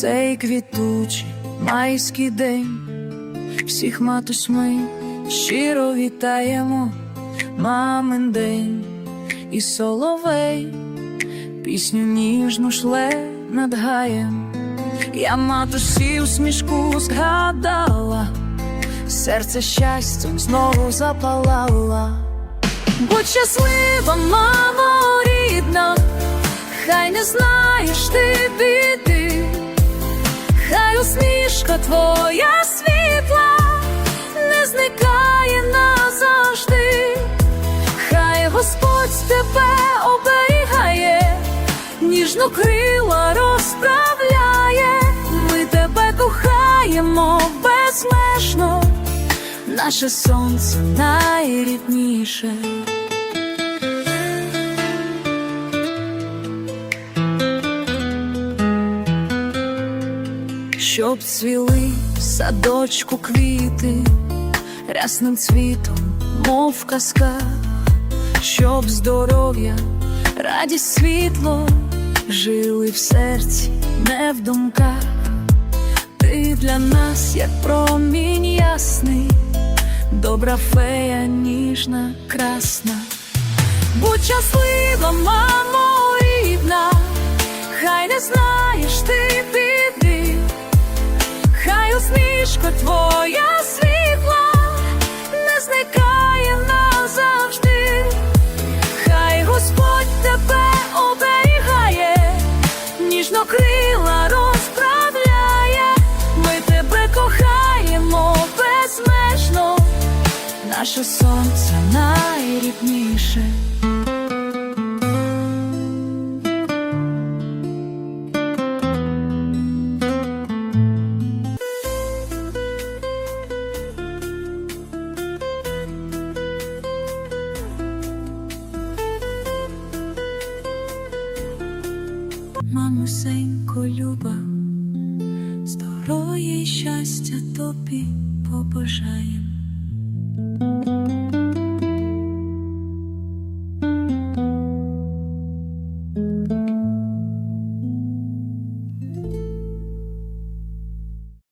цей квітучий майський день, всіх матусь ми щиро вітаємо, мамин день і соловей, пісню ніжну шле над гаєм. Я матусі усмішку згадала, серце щастям знову запалала. Будь щаслива, мамо рідна, хай не знаєш ти біди, усмішка твоя світла не зникає назавжди, хай Господь тебе оберігає, ніжно крила розправляє, ми тебе кохаємо безмежно, наше сонце найрідніше. Щоб цвіли в садочку квіти рясним цвітом, мов в казках, щоб здоров'я, радість, світло жили в серці, не в думках. Ти для нас, як промінь ясний, добра фея, ніжна, красна. Будь щаслива, мамо рідна, хай не знаєш усмішка твоя світла не зникає назавжди, хай Господь тебе оберігає, ніжно крила розправляє, ми тебе кохаємо безмежно, наше сонце найрідніше. Мамусенько люба, здоров'я й щастя тобі побажаєм.